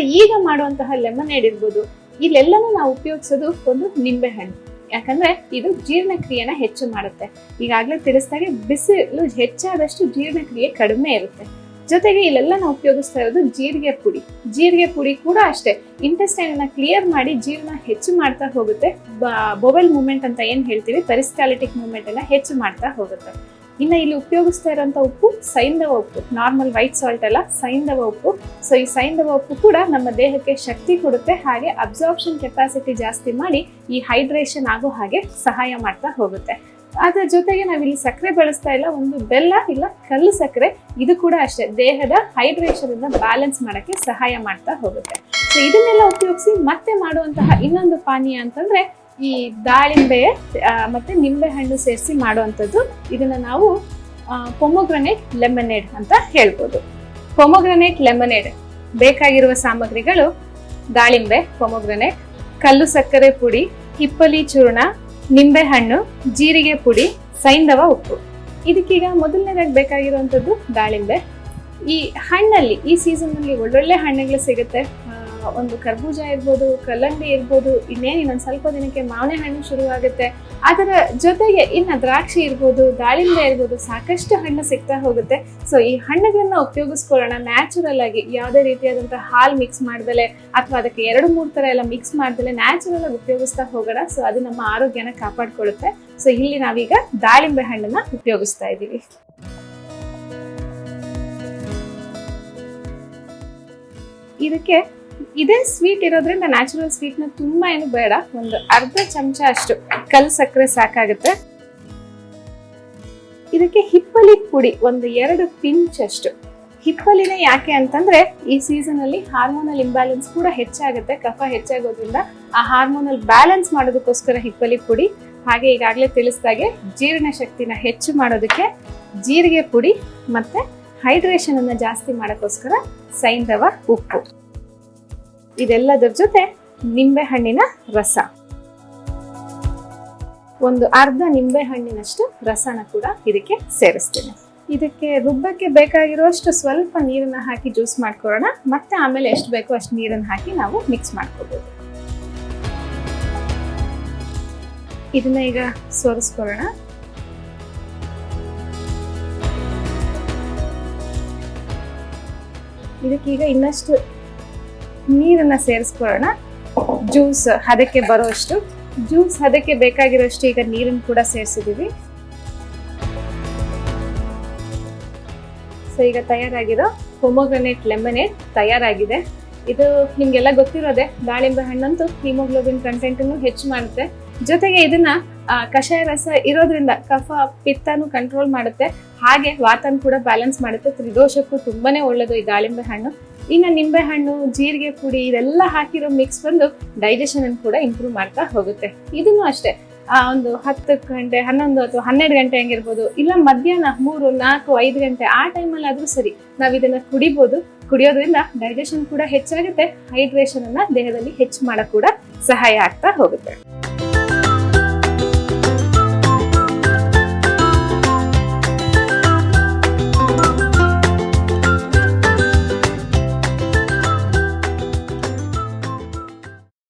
ಮತ್ತೆ ಈಗ ಮಾಡುವಂತಹ ಲೆಮನೇಡ್ ಇರ್ಬೋದು. ಇಲ್ಲೆಲ್ಲನೂ ನಾವು ಉಪಯೋಗಿಸೋದು ಒಂದು ನಿಂಬೆಹಣ್ಣು. ಯಾಕಂದ್ರೆ ಇದು ಜೀರ್ಣಕ್ರಿಯೆನ ಹೆಚ್ಚು ಮಾಡುತ್ತೆ. ಈಗಾಗಲೇ ತಿಳಿಸಿದಾಗೆ ಬಿಸಿಲು ಹೆಚ್ಚಾದಷ್ಟು ಜೀರ್ಣಕ್ರಿಯೆ ಕಡಿಮೆ ಇರುತ್ತೆ. ಜೊತೆಗೆ ಇಲ್ಲೆಲ್ಲ ನಾವು ಉಪಯೋಗಿಸ್ತಾ ಇರೋದು ಜೀರಿಗೆ ಪುಡಿ. ಜೀರಿಗೆ ಪುಡಿ ಕೂಡ ಅಷ್ಟೇ. ಇಂಟೆಸ್ಟೈನ್ನ ಕ್ಲಿಯರ್ ಮಾಡಿ ಜೀರ್ಣ ಹೆಚ್ಚು ಮಾಡ್ತಾ ಹೋಗುತ್ತೆ. ಬೊಬೆಲ್ ಮೂವ್ಮೆಂಟ್ ಅಂತ ಏನ್ ಹೇಳ್ತೀವಿ? ಪೆರಿಸ್ಟಾಲಿಟಿಕ್ ಮೂವ್ಮೆಂಟ್ ಅನ್ನ ಹೆಚ್ಚು ಮಾಡ್ತಾ ಹೋಗುತ್ತೆ. ಇನ್ನು ಇಲ್ಲಿ ಉಪಯೋಗಿಸ್ತಾ ಇರೋಂಥ ಉಪ್ಪು ಸೈಂಧವ ಉಪ್ಪು ನಾರ್ಮಲ್ ವೈಟ್ ಸಾಲ್ಟ್ ಅಲ್ಲ ಸೈಂಧವ ಉಪ್ಪು. ಸೊ ಈ ಸೈಂಧವ ಉಪ್ಪು ಕೂಡ ನಮ್ಮ ದೇಹಕ್ಕೆ ಶಕ್ತಿ ಕೊಡುತ್ತೆ, ಹಾಗೆ ಅಬ್ಸಾರ್ಪ್ಷನ್ ಕೆಪಾಸಿಟಿ ಜಾಸ್ತಿ ಮಾಡಿ ಈ ಹೈಡ್ರೇಷನ್ ಆಗೋ ಹಾಗೆ ಸಹಾಯ ಮಾಡ್ತಾ ಹೋಗುತ್ತೆ. ಅದರ ಜೊತೆಗೆ ನಾವಿಲ್ಲಿ ಸಕ್ಕರೆ ಬಳಸ್ತಾ ಇಲ್ಲ, ಒಂದು ಬೆಲ್ಲ ಇಲ್ಲ, ಕಲ್ಲು ಸಕ್ಕರೆ, ಇದು ಕೂಡ ಅಷ್ಟೇ. ದೇಹದ ಹೈಡ್ರೇಷನ್ ಅನ್ನ ಬ್ಯಾಲೆನ್ಸ್ ಮಾಡೋಕ್ಕೆ ಸಹಾಯ ಮಾಡ್ತಾ ಹೋಗುತ್ತೆ. ಸೊ ಇದನ್ನೆಲ್ಲ ಉಪಯೋಗಿಸಿ ಮತ್ತೆ ಮಾಡುವಂತಹ ಇನ್ನೊಂದು ಪಾನೀಯ ಅಂತಂದ್ರೆ ಈ ದಾಳಿಂಬೆ ಮತ್ತು ಮತ್ತೆ ನಿಂಬೆ ಹಣ್ಣು ಸೇರಿಸಿ ಮಾಡುವಂಥದ್ದು. ಇದನ್ನ ನಾವು ಪೊಮೊಗ್ರನೇಟ್ ಲೆಮನೇಡ್ ಅಂತ ಹೇಳ್ಬೋದು. ಪೊಮೊಗ್ರನೇಟ್ ಲೆಮನೇಡ್ ಬೇಕಾಗಿರುವ ಸಾಮಗ್ರಿಗಳು ದಾಳಿಂಬೆ ಪೊಮೊಗ್ರನೇಟ್ ಕಲ್ಲು ಸಕ್ಕರೆ ಪುಡಿ, ಹಿಪ್ಪಲಿ ಚೂರ್ಣ, ನಿಂಬೆ ಹಣ್ಣು, ಜೀರಿಗೆ ಪುಡಿ, ಸೈಂಧವ ಉಪ್ಪು. ಇದಕ್ಕೀಗ ಮೊದಲನೇದಾಗಿ ಬೇಕಾಗಿರುವಂಥದ್ದು ದಾಳಿಂಬೆ. ಈ ಹಣ್ಣಲ್ಲಿ, ಈ ಸೀಸನ್ನಲ್ಲಿ ಒಳ್ಳೊಳ್ಳೆ ಹಣ್ಣುಗಳು ಸಿಗುತ್ತೆ. ಒಂದು ಕರ್ಬೂಜ ಇರ್ಬೋದು, ಕಲ್ಲಂಗಡಿ ಇರ್ಬೋದು, ಇನ್ನೇನು ಇನ್ನೊಂದು ಸ್ವಲ್ಪ ದಿನಕ್ಕೆ ಮಾವಿನ ಹಣ್ಣು ಶುರುವಾಗುತ್ತೆ ಅದರ ಜೊತೆಗೆ ಇನ್ನು ದ್ರಾಕ್ಷಿ ಇರ್ಬೋದು, ದಾಳಿಂಬೆ ಇರ್ಬೋದು, ಸಾಕಷ್ಟು ಹಣ್ಣು ಸಿಗ್ತಾ ಹೋಗುತ್ತೆ. ಸೊ ಈ ಹಣ್ಣುಗಳನ್ನ ಉಪಯೋಗಿಸ್ಕೊಳ್ಳೋಣ. ನ್ಯಾಚುರಲ್ ಆಗಿ ಯಾವುದೇ ರೀತಿಯಾದಂಥ ಹಾಲು ಮಿಕ್ಸ್ ಮಾಡ್ದಲೆ ಅಥವಾ ಅದಕ್ಕೆ ಎರಡು, ಮೂರು ಥರ ಎಲ್ಲ ಮಿಕ್ಸ್ ಮಾಡ್ದಲೆ ನ್ಯಾಚುರಲ್ ಆಗಿ ಉಪಯೋಗಿಸ್ತಾ ಹೋಗೋಣ. ಸೊ ಅದು ನಮ್ಮ ಆರೋಗ್ಯನ ಕಾಪಾಡ್ಕೊಳ್ಳುತ್ತೆ. ಸೊ ಇಲ್ಲಿ ನಾವೀಗ ದಾಳಿಂಬೆ ಹಣ್ಣನ್ನ ಉಪಯೋಗಿಸ್ತಾ ಇದ್ದೀವಿ. ಇದಕ್ಕೆ ಇದೇ ಸ್ವೀಟ್ ಇರೋದ್ರಿಂದ ನ್ಯಾಚುರಲ್ ಸ್ವೀಟ್ನ ತುಂಬಾ ಏನು ಬೇಡ, ಒಂದು ಅರ್ಧ ಚಮಚ ಅಷ್ಟು ಕಲ್ ಸಕ್ಕರೆ ಸಾಕಾಗುತ್ತೆ. ಇದಕ್ಕೆ ಹಿಪ್ಪಲಿ ಪುಡಿ, ಒಂದು ಎರಡು ಪಿಂಚ್ ಅಷ್ಟು. ಹಿಪ್ಪಲಿನ ಯಾಕೆ ಅಂತಂದ್ರೆ ಈ ಸೀಸನ್ ಅಲ್ಲಿ ಹಾರ್ಮೋನಲ್ ಇಂಬ್ಯಾಲೆನ್ಸ್ ಕೂಡ ಹೆಚ್ಚಾಗುತ್ತೆ, ಕಫ ಹೆಚ್ಚಾಗೋದ್ರಿಂದ ಆ ಹಾರ್ಮೋನಲ್ ಬ್ಯಾಲೆನ್ಸ್ ಮಾಡೋದಕ್ಕೋಸ್ಕರ ಹಿಪ್ಪಲಿ ಪುಡಿ, ಹಾಗೆ ಈಗಾಗಲೇ ತಿಳಿಸ್ದಾಗೆ ಜೀರ್ಣ ಶಕ್ತಿನ ಹೆಚ್ಚು ಮಾಡೋದಕ್ಕೆ ಜೀರಿಗೆ ಪುಡಿ ಮತ್ತೆ ಹೈಡ್ರೇಷನ್ ಅನ್ನ ಜಾಸ್ತಿ ಮಾಡೋಕ್ಕೋಸ್ಕರ ಸೈಂಧವ ಉಪ್ಪು. ಇದೆಲ್ಲದರ ಜೊತೆ ನಿಂಬೆ ಹಣ್ಣಿನ ರಸ. ಒಂದು ಅರ್ಧ ನಿಂಬೆ ಹಣ್ಣಿನಷ್ಟು ರಸನ ಕೂಡ ಇದಕ್ಕೆ ಸೇರಿಸ್ತೇನೆ. ಇದಕ್ಕೆ ರುಬ್ಬಕ್ಕೆ ಬೇಕಾಗಿರುವಷ್ಟು ಸ್ವಲ್ಪ ನೀರನ್ನ ಹಾಕಿ ಜ್ಯೂಸ್ ಮಾಡ್ಕೊಳ್ಳೋಣ. ಮತ್ತೆ ಆಮೇಲೆ ಎಷ್ಟು ಬೇಕೋ ಅಷ್ಟು ನೀರನ್ನ ಹಾಕಿ ನಾವು ಮಿಕ್ಸ್ ಮಾಡ್ಕೋಬಹುದು ಇದನ್ನ ಈಗ ಸೋರಿಸ್ಕೊಳ್ಳೋಣ. ಇದಕ್ಕೀಗ ಇನ್ನಷ್ಟು ನೀರನ್ನ ಸೇರಿಸ್ಕೊಳ್ಳೋಣ. ಜ್ಯೂಸ್ ಹದಕ್ಕೆ ಬರೋಷ್ಟು. ಜ್ಯೂಸ್ ಹದಕ್ಕೆ ಬೇಕಾಗಿರೋಷ್ಟು ಈಗ ನೀರನ್ನು ಕೂಡ ಸೇರಿಸಿದೀವಿ ಸೊ ಈಗ ತಯಾರಾಗಿರೋ ಹೊಮೋಗ್ರನೇಟ್ ಲೆಮನೇಟ್ ತಯಾರಾಗಿದೆ. ಇದು ನಿಮ್ಗೆಲ್ಲ ಗೊತ್ತಿರೋದೆ, ದಾಳಿಂಬೆ ಹಣ್ಣಂತೂ ಹಿಮೋಗ್ಲೋಬಿನ್ ಕಂಟೆಂಟನ್ನು ಹೆಚ್ಚು ಮಾಡುತ್ತೆ. ಜೊತೆಗೆ ಇದನ್ನ ಕಷಾಯ ರಸ ಇರೋದ್ರಿಂದ ಕಫ, ಪಿತ್ತನು ಕಂಟ್ರೋಲ್ ಮಾಡುತ್ತೆ. ಹಾಗೆ ವಾತನ ಕೂಡ ಬ್ಯಾಲೆನ್ಸ್ ಮಾಡುತ್ತೆ. ತ್ರಿದೋಷಕ್ಕೂ ತುಂಬಾನೇ ಒಳ್ಳೇದು ಈ ದಾಳಿಂಬೆ ಹಣ್ಣು. ಇನ್ನು ನಿಂಬೆ ಹಣ್ಣು, ಜೀರಿಗೆ ಪುಡಿ ಇದೆಲ್ಲ ಹಾಕಿರೋ ಮಿಕ್ಸ್ ಬಂದು ಡೈಜೆಷನ್ ಅನ್ನು ಕೂಡ ಇಂಪ್ರೂವ್ ಮಾಡ್ತಾ ಹೋಗುತ್ತೆ. ಇದನ್ನು ಅಷ್ಟೇ. ಆ ಒಂದು ಹತ್ತು ಗಂಟೆ, ಹನ್ನೊಂದು ಅಥವಾ ಹನ್ನೆರಡು ಗಂಟೆ ಹಂಗಿರ್ಬೋದು, ಇಲ್ಲ ಮಧ್ಯಾಹ್ನ ಮೂರು, ನಾಲ್ಕು, ಐದು ಗಂಟೆ ಆ ಟೈಮಲ್ಲಿ ಆದರೂ ಸರಿ ನಾವು ಇದನ್ನ ಕುಡಿಬೋದು. ಕುಡಿಯೋದ್ರಿಂದ ಡೈಜೆಷನ್ ಕೂಡ ಹೆಚ್ಚಾಗುತ್ತೆ ಹೈಡ್ರೇಷನ್ ಅನ್ನ ದೇಹದಲ್ಲಿ ಹೆಚ್ಚು ಮಾಡಕ್ ಕೂಡ ಸಹಾಯ ಆಗ್ತಾ ಹೋಗುತ್ತೆ.